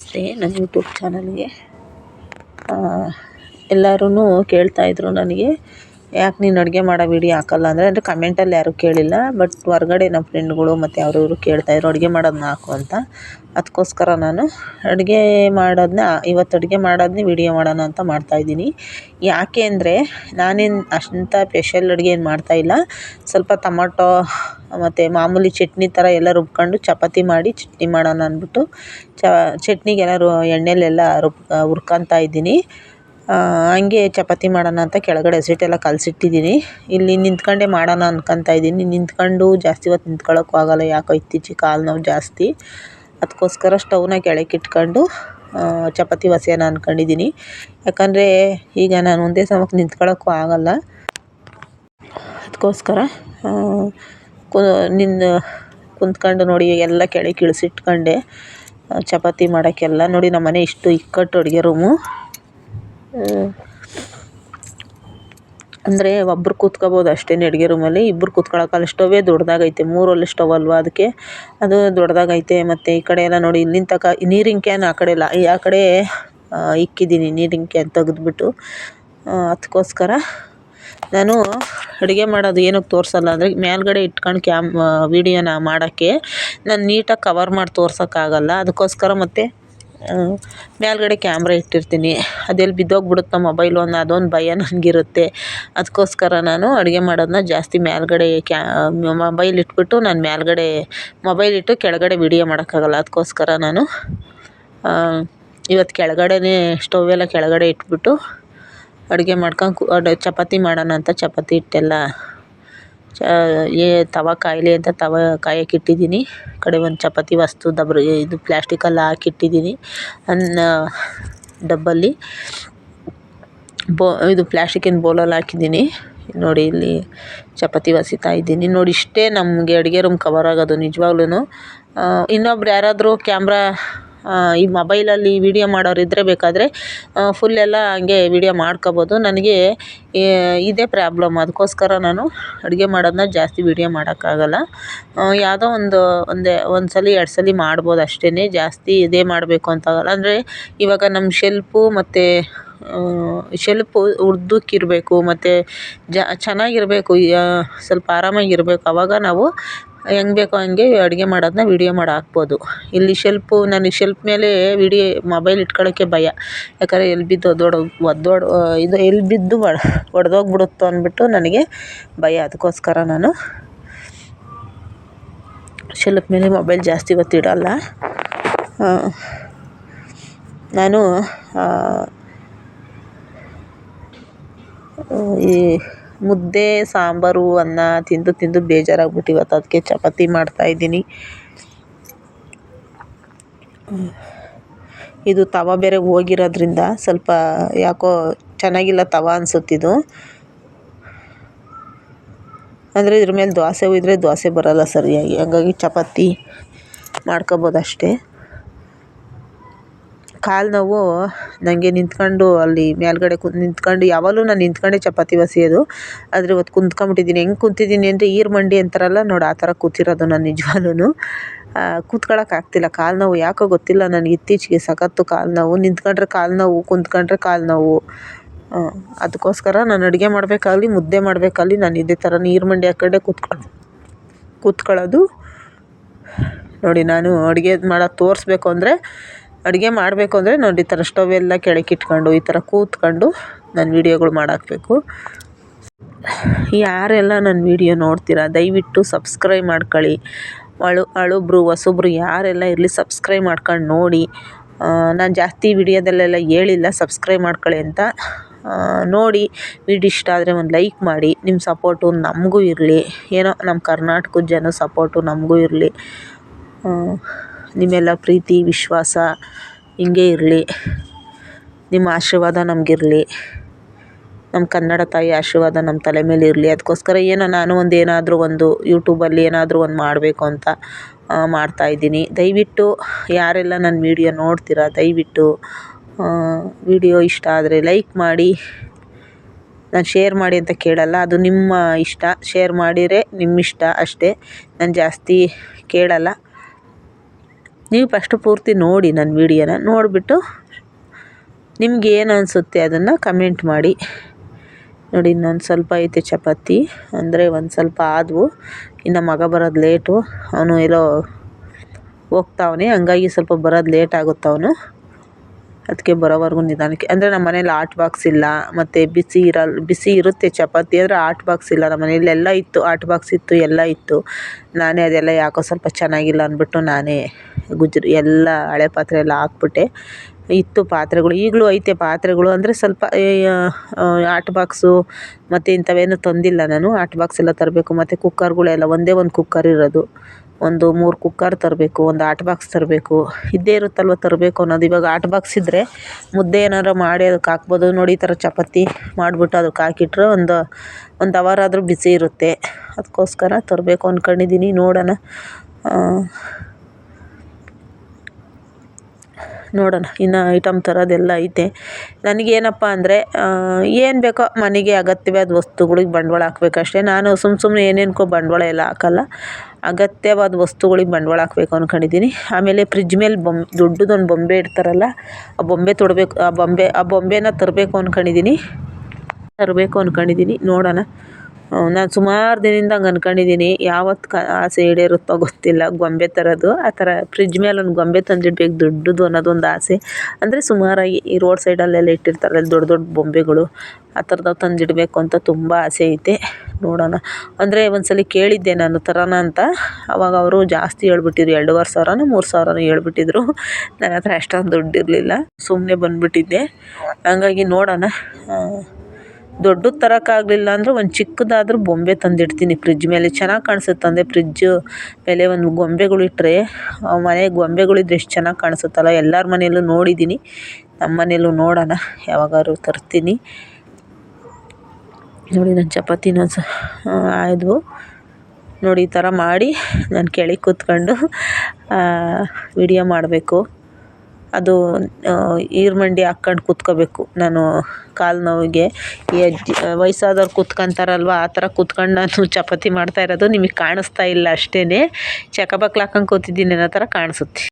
ನಮಸ್ತೆ ನನ್ನ ಯೂಟ್ಯೂಬ್ ಚಾನಲ್ಗೆ ಎಲ್ಲರೂ ಕೇಳ್ತಾಯಿದ್ರು ನನಗೆ. ಯಾಕೆ ನೀನು ಅಡುಗೆ ಮಾಡೋ ವಿಡಿಯೋ ಹಾಕಲ್ಲ ಅಂದರೆ ಅಂದರೆ ಕಮೆಂಟಲ್ಲಿ ಯಾರೂ ಕೇಳಿಲ್ಲ ಬಟ್ ಹೊರ್ಗಡೆ ನಮ್ಮ ಫ್ರೆಂಡ್ಗಳು ಮತ್ತು ಅವರು ಇವರು ಕೇಳ್ತಾಯಿದ್ರು ಅಡುಗೆ ಮಾಡೋದನ್ನ ಹಾಕು ಅಂತ. ಅದಕ್ಕೋಸ್ಕರ ನಾನು ಅಡುಗೆ ಮಾಡೋದನ್ನ ಇವತ್ತು ಅಡುಗೆ ಮಾಡೋದನ್ನೇ ವಿಡಿಯೋ ಮಾಡೋಣ ಅಂತ ಮಾಡ್ತಾಯಿದ್ದೀನಿ ಯಾಕೆ ಅಂದರೆ ನಾನೇನು ಅಷ್ಟಂಥ ಸ್ಪೆಷಲ್ ಅಡುಗೆ ಏನು ಮಾಡ್ತಾಯಿಲ್ಲ ಸ್ವಲ್ಪ ಟೊಮಟೊ, ಮತ್ತು ಮಾಮೂಲಿ ಚಟ್ನಿ ಥರ ಎಲ್ಲ ರುಬ್ಕೊಂಡು ಚಪಾತಿ ಮಾಡಿ ಚಟ್ನಿ ಮಾಡೋಣ ಅಂದ್ಬಿಟ್ಟು ಚಟ್ನಿಗೆಲ್ಲ ಎಣ್ಣೆಲೆಲ್ಲ ರುಬ್, ಹುರ್ಕೊಂತಾ ಇದ್ದೀನಿ. ಹಂಗೆ ಚಪಾತಿ ಮಾಡೋಣ ಅಂತ ಕೆಳಗಡೆ ಹಸಿಟ್ಟೆಲ್ಲ ಕಲಸಿಟ್ಟಿದ್ದೀನಿ. ಇಲ್ಲಿ ನಿಂತ್ಕೊಂಡೆ ಮಾಡೋಣ ಅನ್ಕೊತಾ ಇದ್ದೀನಿ. ನಿಂತ್ಕೊಂಡು ಜಾಸ್ತಿ ಹೊತ್ತು ನಿಂತ್ಕೊಳ್ಳೋಕ್ಕೂ ಆಗೋಲ್ಲ. ಯಾಕೋ ಇತ್ತೀಚಿಗೆ ಕಾಲು ನೋವು ಜಾಸ್ತಿ. ಅದಕ್ಕೋಸ್ಕರ ಸ್ಟವ್ನ ಕೆಳಗಿಟ್ಕೊಂಡು ಚಪಾತಿ ಒಸೆಯೋಣ ಅಂದ್ಕೊಂಡಿದ್ದೀನಿ ಯಾಕಂದರೆ ಈಗ ನಾನು ಒಂದೇ ಸಮಕ್ಕೆ ನಿಂತ್ಕೊಳ್ಳೋಕ್ಕೂ ಆಗೋಲ್ಲ. ಅದಕ್ಕೋಸ್ಕರ ನಿನ್ನ ಕುಂತ್ಕೊಂಡು ನೋಡಿ ಎಲ್ಲ ಕೆಳಗೆ ಇಳಿಸಿಟ್ಕೊಂಡೆ. ಚಪಾತಿ ಮಾಡೋಕ್ಕೆಲ್ಲ ನೋಡಿ ನಮ್ಮ ಮನೆ ಇಷ್ಟು ಇಕ್ಕಟ್ಟು ಅಡುಗೆ ರೂಮು. ಅಂದರೆ ಒಬ್ರು ಕೂತ್ಕೋಬೋದು ಅಷ್ಟೇ ಅಡುಗೆ ರೂಮಲ್ಲಿ ಇಬ್ಬರು ಕೂತ್ಕೊಳ್ಳೋಕ್ಕಲ್ಲ ಸ್ಟವ್ವೇ ದೊಡ್ಡದಾಗೈತೆ ಮೂರಲ್ಲಿ ಸ್ಟವ್ ಅಲ್ವಾ ಅದಕ್ಕೆ ಅದು ದೊಡ್ಡದಾಗೈತೆ ಮತ್ತು ಈ ಕಡೆ ಎಲ್ಲ ನೋಡಿ, ಇಲ್ಲಿನ ತನಕ ನೀರಿನ ಕ್ಯಾನ್ ಆ ಕಡೆ ಇಲ್ಲ ಆ ಕಡೆ ಇಕ್ಕಿದ್ದೀನಿ ನೀರಿನ ಕ್ಯಾನ್ ತೆಗೆದ್ಬಿಟ್ಟು. ಅದಕ್ಕೋಸ್ಕರ ನಾನು ಅಡುಗೆ ಮಾಡೋದು ಏನಕ್ಕೆ ತೋರಿಸಲ್ಲ. ಅಂದರೆ ಮೇಲ್ಗಡೆ ಇಟ್ಕೊಂಡು ಕ್ಯಾಮ್ ವೀಡಿಯೋನ ಮಾಡೋಕ್ಕೆ ನಾನು ನೀಟಾಗಿ ಕವರ್ ಮಾಡಿ ತೋರ್ಸೋಕ್ಕಾಗಲ್ಲ ಅದಕ್ಕೋಸ್ಕರ ಮತ್ತು ಮೇಲ್ಗಡೆ ಕ್ಯಾಮ್ರಾ ಇಟ್ಟಿರ್ತೀನಿ. ಅದೆಲ್ಲಿ ಬಿದ್ದೋಗ್ಬಿಡುತ್ತೋ ಮೊಬೈಲು ಅನ್ನೋ ಅದೊಂದು ಭಯ ನನಗಿರುತ್ತೆ. ಅದಕ್ಕೋಸ್ಕರ ನಾನು ಅಡುಗೆ ಮಾಡೋದನ್ನ ಜಾಸ್ತಿ ಮೇಲ್ಗಡೆ ಕ್ಯಾ, ಮೊಬೈಲ್ ಇಟ್ಬಿಟ್ಟು ನಾನು ಮೇಲ್ಗಡೆ ಮೊಬೈಲ್ ಇಟ್ಟು ಕೆಳಗಡೆ ವಿಡಿಯೋ ಮಾಡೋಕ್ಕಾಗಲ್ಲ. ಅದಕ್ಕೋಸ್ಕರ ನಾನು ಇವತ್ತು ಕೆಳಗಡೆನೇ ಸ್ಟೌವೆಲ್ಲ ಕೆಳಗಡೆ ಇಟ್ಬಿಟ್ಟು ಅಡುಗೆ ಮಾಡ್ಕೊಂಡು ಚಪಾತಿ ಮಾಡೋಣ ಅಂತ ಚಪಾತಿ ಹಿಟ್ಟೆಲ್ಲ ಚ, ಏ, ತವ ಕಾಯಿಲೆ ಅಂತ ತವ ಕಾಯೋಕ್ಕಿಟ್ಟಿದ್ದೀನಿ ಈ ಕಡೆ ಒಂದು ಚಪಾತಿ ವಸ್ತು ದಬ್ರ, ಇದು ಪ್ಲ್ಯಾಸ್ಟಿಕಲ್ಲಿ ಹಾಕಿಟ್ಟಿದ್ದೀನಿ ಅನ್ನ ಡಬ್ಬಲ್ಲಿ. ಬೋ, ಇದು ಪ್ಲ್ಯಾಸ್ಟಿಕಿನ ಬೌಲಲ್ಲಿ ಹಾಕಿದ್ದೀನಿ. ನೋಡಿ, ಇಲ್ಲಿ ಚಪಾತಿ ವಸಿತಾ ಇದ್ದೀನಿ. ನೋಡಿ, ಇಷ್ಟೇ ನಮಗೆ ಅಡುಗೆ ರೂಮ್ ಕವರ್ ಆಗೋದು ನಿಜವಾಗ್ಲೂ ಇನ್ನೊಬ್ರು ಯಾರಾದರೂ ಕ್ಯಾಮ್ರಾ ಈ ಮೊಬೈಲಲ್ಲಿ ವೀಡಿಯೋ ಮಾಡೋರಿದ್ದರೆ ಬೇಕಾದರೆ ಫುಲ್ ಎಲ್ಲ ಹಂಗೆ ವೀಡಿಯೋ ಮಾಡ್ಕೊಬೋದು. ನನಗೆ ಇದೇ ಪ್ರಾಬ್ಲಮ್ ಅದಕ್ಕೋಸ್ಕರ ನಾನು ಅಡುಗೆ ಮಾಡೋದನ್ನ ಜಾಸ್ತಿ ವೀಡಿಯೋ ಮಾಡೋಕ್ಕಾಗಲ್ಲ. ಯಾವುದೋ ಒಂದು, ಒಂದೇ ಒಂದು ಸಲ ಎರಡು ಸಲ ಮಾಡ್ಬೋದು ಅಷ್ಟೇ ಜಾಸ್ತಿ ಇದೇ ಮಾಡಬೇಕು ಅಂತ ಆಗಲ್ಲ ಅಂದರೆ ಇವಾಗ ನಮ್ಮ ಶೆಲ್ಪು ಮತ್ತು ಶೆಲ್ಪು ಉದ್ದಕ್ಕಿರಬೇಕು ಮತ್ತು ಜ, ಚೆನ್ನಾಗಿರ್ಬೇಕು ಸ್ವಲ್ಪ ಆರಾಮಾಗಿರ್ಬೇಕು. ಆವಾಗ ನಾವು ಹೆಂಗೆ ಬೇಕೋ ಹಂಗೆ ಅಡುಗೆ ಮಾಡೋದನ್ನ ವೀಡಿಯೋ ಮಾಡಿ ಹಾಕ್ಬೋದು. ಇಲ್ಲಿ ಶೆಲ್ಫು ನನಗೆ ಶೆಲ್ಫ್ ಮೇಲೆ ವಿಡಿಯೋ ಮೊಬೈಲ್ ಇಟ್ಕೊಳ್ಳೋಕ್ಕೆ ಭಯ. ಯಾಕಂದರೆ ಎಲ್ಲಿ ಬಿದ್ದು ಒದ್ದೋಡ ಒದ್ದೋಡ ಇದು ಎಲ್ಲಿ ಬಿದ್ದು ಒಡೆದೋಗ್ಬಿಡುತ್ತೋ ಅಂದ್ಬಿಟ್ಟು ನನಗೆ ಭಯ. ಅದಕ್ಕೋಸ್ಕರ ನಾನು ಶೆಲ್ಫ್ ಮೇಲೆ ಮೊಬೈಲ್ ಜಾಸ್ತಿ ಹೊತ್ತು ಇಡೋಲ್ಲ. ನಾನು ಈ ಮುದ್ದೆ, ಸಾಂಬಾರು, ಅನ್ನ ತಿಂದು ತಿಂದು ಬೇಜಾರಾಗ್ಬಿಟ್ಟು ಇವತ್ತು ಅದಕ್ಕೆ ಚಪಾತಿ ಮಾಡ್ತಾ ಇದ್ದೀನಿ. ಇದು ತವ ಬೇರೆ ಹೋಗಿರೋದ್ರಿಂದ ಸ್ವಲ್ಪ ಯಾಕೋ ಚೆನ್ನಾಗಿಲ್ಲ ತವ ಅನ್ಸುತ್ತಿದು ಅಂದರೆ ಇದ್ರ ಮೇಲೆ ದೋಸೆ ಹುಯ್ದ್ರೆ ದೋಸೆ ಬರೋಲ್ಲ ಸರಿಯಾಗಿ. ಹಂಗಾಗಿ ಚಪಾತಿ ಮಾಡ್ಕೊಬೋದು ಅಷ್ಟೇ ಕಾಲು ನೋವು ನನಗೆ ನಿಂತ್ಕೊಂಡು ಅಲ್ಲಿ ಮೇಲ್ಗಡೆ ಕು, ನಿಂತ್ಕೊಂಡು ಯಾವಾಗಲೂ ನಾನು ನಿಂತ್ಕೊಂಡೆ ಚಪಾತಿ ಬಸಿಯೋದು ಆದರೆ ಇವತ್ತು ಕುಂತ್ಕೊಂಬಿಟ್ಟಿದ್ದೀನಿ. ಹೆಂಗೆ ಕೂತಿದ್ದೀನಿ ಅಂದರೆ ಈರ್ ಮಂಡಿ ಅಂತಾರಲ್ಲ, ನೋಡಿ ಆ ಥರ ಕೂತಿರೋದು ನಾನು ನಿಜವಾಗ್ಲೂ ಕೂತ್ಕೊಳ್ಳೋಕೆ ಆಗ್ತಿಲ್ಲ. ಕಾಲು ನೋವು ಯಾಕೋ ಗೊತ್ತಿಲ್ಲ ನನಗೆ. ಇತ್ತೀಚೆಗೆ ಸಖತ್ತು ಕಾಲು ನೋವು ನಿಂತ್ಕೊಂಡ್ರೆ ಕಾಲು ನೋವು ಕುಂತ್ಕೊಂಡ್ರೆ ಕಾಲು ನೋವು ಅದಕ್ಕೋಸ್ಕರ ನಾನು ಅಡುಗೆ ಮಾಡಬೇಕಾಗ್ಲಿ, ಮುದ್ದೆ ಮಾಡಬೇಕಾಗ್ಲಿ, ನಾನು ಇದೇ ಥರ ನೀರು ಮಂಡಿ ಆ ಕಡೆ ಕೂತ್ಕೊಂಡು ಕೂತ್ಕೊಳ್ಳೋದು. ನೋಡಿ, ನಾನು ಅಡುಗೆ ಮಾಡೋದು ತೋರಿಸ್ಬೇಕು ಅಂದರೆ ಅಡುಗೆ ಮಾಡಬೇಕು ಅಂದರೆ ನೋಡಿ, ಈ ಥರ ಸ್ಟವ್ ಎಲ್ಲ ಕೆಳಗಿಟ್ಕೊಂಡು ಈ ಥರ ಕೂತ್ಕೊಂಡು ನಾನು ವೀಡಿಯೋಗಳು ಮಾಡಾಕಬೇಕು. ಯಾರೆಲ್ಲ ನನ್ನ ವೀಡಿಯೋ ನೋಡ್ತೀರಾ, ದಯವಿಟ್ಟು ಸಬ್ಸ್ಕ್ರೈಬ್ ಮಾಡ್ಕೊಳ್ಳಿ. ಅಳು ಅಳುಬ್ರು ಹೊಸಬ್ರು, ಯಾರೆಲ್ಲ ಇರಲಿ ಸಬ್ಸ್ಕ್ರೈಬ್ ಮಾಡ್ಕೊಂಡು ನೋಡಿ. ನಾನು ಜಾಸ್ತಿ ವೀಡಿಯೋದಲ್ಲೆಲ್ಲ ಹೇಳಿಲ್ಲ ಸಬ್ಸ್ಕ್ರೈಬ್ ಮಾಡ್ಕೊಳ್ಳಿ ಅಂತ. ನೋಡಿ ವೀಡಿಯೋ ಇಷ್ಟ ಆದರೆ ಒಂದು ಲೈಕ್ ಮಾಡಿ. ನಿಮ್ಮ ಸಪೋರ್ಟು ನಮಗೂ ಇರಲಿ. ಏನೋ ನಮ್ಮ ಕರ್ನಾಟಕದ ಜನ ಸಪೋರ್ಟು ನಮಗೂ ಇರಲಿ. ನಿಮ್ಮೆಲ್ಲ ಪ್ರೀತಿ, ವಿಶ್ವಾಸ ಹಿಂಗೆ ಇರಲಿ. ನಿಮ್ಮ ಆಶೀರ್ವಾದ ನಮಗಿರಲಿ. ನಮ್ಮ ಕನ್ನಡ ತಾಯಿ ಆಶೀರ್ವಾದ ನಮ್ಮ ತಲೆ ಮೇಲೆ ಇರಲಿ. ಅದಕ್ಕೋಸ್ಕರ ಏನೋ ನಾನು ಒಂದು ಏನಾದರೂ ಒಂದು ಯೂಟ್ಯೂಬಲ್ಲಿ ಏನಾದರೂ ಒಂದು ಮಾಡಬೇಕು ಅಂತ ಮಾಡ್ತಾಯಿದ್ದೀನಿ ದಯವಿಟ್ಟು ಯಾರೆಲ್ಲ ನನ್ನ ವೀಡಿಯೋ ನೋಡ್ತೀರಾ, ದಯವಿಟ್ಟು ವೀಡಿಯೋ ಇಷ್ಟ ಆದರೆ ಲೈಕ್ ಮಾಡಿ. ನಾನು ಶೇರ್ ಮಾಡಿ ಅಂತ ಕೇಳಲ್ಲ, ಅದು ನಿಮ್ಮ ಇಷ್ಟ. ಶೇರ್ ಮಾಡಿದರೆ ನಿಮ್ಮ ಇಷ್ಟ ಅಷ್ಟೇ. ನಾನು ಜಾಸ್ತಿ ಕೇಳಲ್ಲ. ನೀವು ಫಸ್ಟು ಪೂರ್ತಿ ನೋಡಿ ನನ್ನ ವೀಡಿಯೋನ ನೋಡಿಬಿಟ್ಟು ನಿಮ್ಗೆ ಏನು ಅನಿಸುತ್ತೆ ಅದನ್ನು ಕಮೆಂಟ್ ಮಾಡಿ. ನೋಡಿ ಇನ್ನೊಂದು ಸ್ವಲ್ಪ ಐತೆ ಚಪಾತಿ, ಅಂದರೆ ಒಂದು ಸ್ವಲ್ಪ ಆದವು. ಇನ್ನು ಮಗ ಬರೋದು ಲೇಟು ಅವನು ಎಲ್ಲೋ ಹೋಗ್ತಾವನೆ, ಹಂಗಾಗಿ ಸ್ವಲ್ಪ ಬರೋದು ಲೇಟ್ ಆಗುತ್ತೆ ಅವನು. ಅದಕ್ಕೆ ಬರೋವರೆಗೂ ನಿಧಾನಕ್ಕೆ. ಅಂದರೆ ನಮ್ಮ ಮನೇಲಿ ಆಟ್ ಬಾಕ್ಸ್ ಇಲ್ಲ, ಮತ್ತು ಬಿಸಿ ಇರಲ್ಲ ಬಿಸಿ ಇರುತ್ತೆ ಚಪಾತಿ, ಆದರೆ ಆಟ್ ಬಾಕ್ಸ್ ಇಲ್ಲ. ನಮ್ಮ ಮನೇಲಿ ಎಲ್ಲ ಇತ್ತು ಆಟ್ ಬಾಕ್ಸ್ ಇತ್ತು, ಎಲ್ಲ ಇತ್ತು. ನಾನೇ ಅದೆಲ್ಲ ಯಾಕೋ ಸ್ವಲ್ಪ ಚೆನ್ನಾಗಿಲ್ಲ ಅಂದ್ಬಿಟ್ಟು ನಾನೇ ಗುಜ್ರಿ ಎಲ್ಲ ಹಳೆ ಪಾತ್ರೆ ಎಲ್ಲ ಹಾಕ್ಬಿಟ್ಟೆ. ಇತ್ತು ಪಾತ್ರೆಗಳು, ಈಗಲೂ ಐತೆ ಪಾತ್ರೆಗಳು ಅಂದರೆ ಸ್ವಲ್ಪ ಆಟ್ ಬಾಕ್ಸು ಮತ್ತು ಇಂಥವೇನು ತಂದಿಲ್ಲ ನಾನು. ಆಟ್ ಬಾಕ್ಸ್ ಎಲ್ಲ ತರಬೇಕು, ಮತ್ತು ಕುಕ್ಕರ್ಗಳೆಲ್ಲ ಒಂದೇ ಒಂದು ಕುಕ್ಕರ್ ಇರೋದು. ಒಂದು ಮೂರು ಕುಕ್ಕರ್ ತರಬೇಕು, ಒಂದು ಆಟ್ ಬಾಕ್ಸ್ ತರಬೇಕು. ಇದ್ದೇ ಇರುತ್ತಲ್ವ ತರಬೇಕು ಅನ್ನೋದು. ಇವಾಗ ಆಟ್ ಬಾಕ್ಸ್ ಇದ್ದರೆ ಮುದ್ದೆ ಏನಾದ್ರು ಮಾಡಿ ಅದಕ್ಕೆ ಹಾಕ್ಬೋದು. ನೋಡಿ ಈ ಥರ ಚಪಾತಿ ಮಾಡಿಬಿಟ್ಟು ಅದಕ್ಕೆ ಹಾಕಿಟ್ರೆ ಒಂದು ಒಂದು ಅವರ್ ಆದರೂ ಬಿಸಿ ಇರುತ್ತೆ. ಅದಕ್ಕೋಸ್ಕರ ತರಬೇಕು ಅಂದ್ಕೊಂಡಿದ್ದೀನಿ ನೋಡೋಣ. ನೋಡೋಣ, ಇನ್ನು ಐಟಮ್ ತರೋದೆಲ್ಲ ಐತೆ. ನನಗೇನಪ್ಪ ಅಂದರೆ ಏನು ಬೇಕೋ ಮನೆಗೆ ಅಗತ್ಯವಾದ ವಸ್ತುಗಳಿಗೆ ಬಂಡವಾಳ ಹಾಕ್ಬೇಕಷ್ಟೇ ನಾನು ಸುಮ್ಮ ಸುಮ್ಮನೆ ಏನೇನಕ್ಕೋ ಬಂಡವಾಳ ಎಲ್ಲ ಹಾಕಲ್ಲ. ಅಗತ್ಯವಾದ ವಸ್ತುಗಳಿಗೆ ಬಂಡವಾಳ ಹಾಕಬೇಕು ಅಂದ್ಕೊಂಡಿದ್ದೀನಿ ಆಮೇಲೆ ಫ್ರಿಜ್ ಮೇಲೆ ಬೊಂಬೆ ದೊಡ್ಡದೊಂದು ಬೊಂಬೆ ಇಡ್ತಾರಲ್ಲ, ಆ ಬೊಂಬೆ ತೊಡಬೇಕು, ಆ ಬೊಂಬೆ, ಆ ಬೊಂಬೆನ ತರಬೇಕು ಅಂದ್ಕೊಂಡಿದ್ದೀನಿ ತರಬೇಕು ಅಂದ್ಕೊಂಡಿದ್ದೀನಿ ನೋಡೋಣ. ನಾನು ಸುಮಾರು ದಿನದಿಂದ ಹಂಗೆ ಅಂದ್ಕೊಂಡಿದ್ದೀನಿ ಯಾವತ್ತು ಕ ಆಸೆ ಈಡೇರುತ್ತೋ ಗೊತ್ತಿಲ್ಲ. ಗೊಂಬೆ ತರೋದು, ಆ ಥರ ಫ್ರಿಜ್ ಮೇಲೆ ಒಂದು ಗೊಂಬೆ ತಂದಿಡ್ಬೇಕು. ದೊಡ್ಡದು ಅನ್ನೋದೊಂದು ಆಸೆ. ಅಂದರೆ ಸುಮಾರಾಗಿ ಈ ರೋಡ್ ಸೈಡಲ್ಲೆಲ್ಲ ಇಟ್ಟಿರ್ತಾರಲ್ಲ ದೊಡ್ಡ ದೊಡ್ಡ ಬೊಂಬೆಗಳು ಆ ಥರದವು ತಂದಿಡಬೇಕು ಅಂತ ತುಂಬ ಆಸೆ ಐತೆ. ನೋಡೋಣ. ಅಂದರೆ ಒಂದು ಸಲ ಕೇಳಿದ್ದೆ ನಾನು ತರೋಣ ಅಂತ. ಅವಾಗ ಅವರು ಜಾಸ್ತಿ ಹೇಳ್ಬಿಟ್ಟಿದ್ರು. ಎರಡೂವರೆ ಸಾವಿರನೋ, ಮೂರು ಸಾವಿರನೋ ಹೇಳ್ಬಿಟ್ಟಿದ್ರು. ನನ್ನ ಹತ್ರ ಅಷ್ಟೊಂದು ದುಡ್ಡಿರಲಿಲ್ಲ ಸುಮ್ಮನೆ ಬಂದುಬಿಟ್ಟಿದ್ದೆ. ಹಂಗಾಗಿ ನೋಡೋಣ. ದೊಡ್ಡದು ತರೋಕ್ಕಾಗಲಿಲ್ಲ ಅಂದರೆ ಒಂದು ಚಿಕ್ಕದಾದ್ರೂ ಬೊಂಬೆ ತಂದಿಡ್ತೀನಿ. ಫ್ರಿಜ್ ಮೇಲೆ ಚೆನ್ನಾಗಿ ಕಾಣಿಸುತ್ತೆ ಅಂದರೆ ಫ್ರಿಜ್ಜು ಮೇಲೆ ಒಂದು ಗೊಂಬೆಗಳು ಮನೆ ಗೊಂಬೆಗಳಿದ್ರೆ ಎಷ್ಟು ಚೆನ್ನಾಗಿ ಕಾಣಿಸುತ್ತಲ್ಲ? ಎಲ್ಲರ ಮನೆಯಲ್ಲೂ ನೋಡಿದ್ದೀನಿ ನಮ್ಮ ಮನೆಯಲ್ಲೂ ನೋಡೋಣ, ಯಾವಾಗಾದ್ರೂ ತರ್ತೀನಿ. ನೋಡಿ ನನ್ನ ಚಪಾತಿ ಸ ಆದವು ನೋಡಿ, ಈ ಥರ ಮಾಡಿ ನಾನು ಕೆಳಗೆ ಕೂತ್ಕೊಂಡು ವಿಡಿಯೋ ಮಾಡಬೇಕು. ಅದು ಈರ್ಮಂಡಿ ಹಾಕ್ಕಂಡು ಕುತ್ಕೋಬೇಕು. ನಾನು ಕಾಲು ನೋವಿಗೆ. ಈ ಅಜ್ಜಿ ವಯಸ್ಸಾದವ್ರು ಕೂತ್ಕೊಂತಾರಲ್ವ, ಆ ಥರ ಕೂತ್ಕೊಂಡು ನಾನು ಚಪಾತಿ ಮಾಡ್ತಾ ಇರೋದು ನಿಮಗೆ ಕಾಣಿಸ್ತಾ ಇಲ್ಲ ಅಷ್ಟೇ ಚಕಬಕ್ಲು ಹಾಕ್ಕಂಡು ಕೂತಿದ್ದೀನಿ ಅನ್ನೋ ಥರ ಕಾಣಿಸುತ್ತೆ.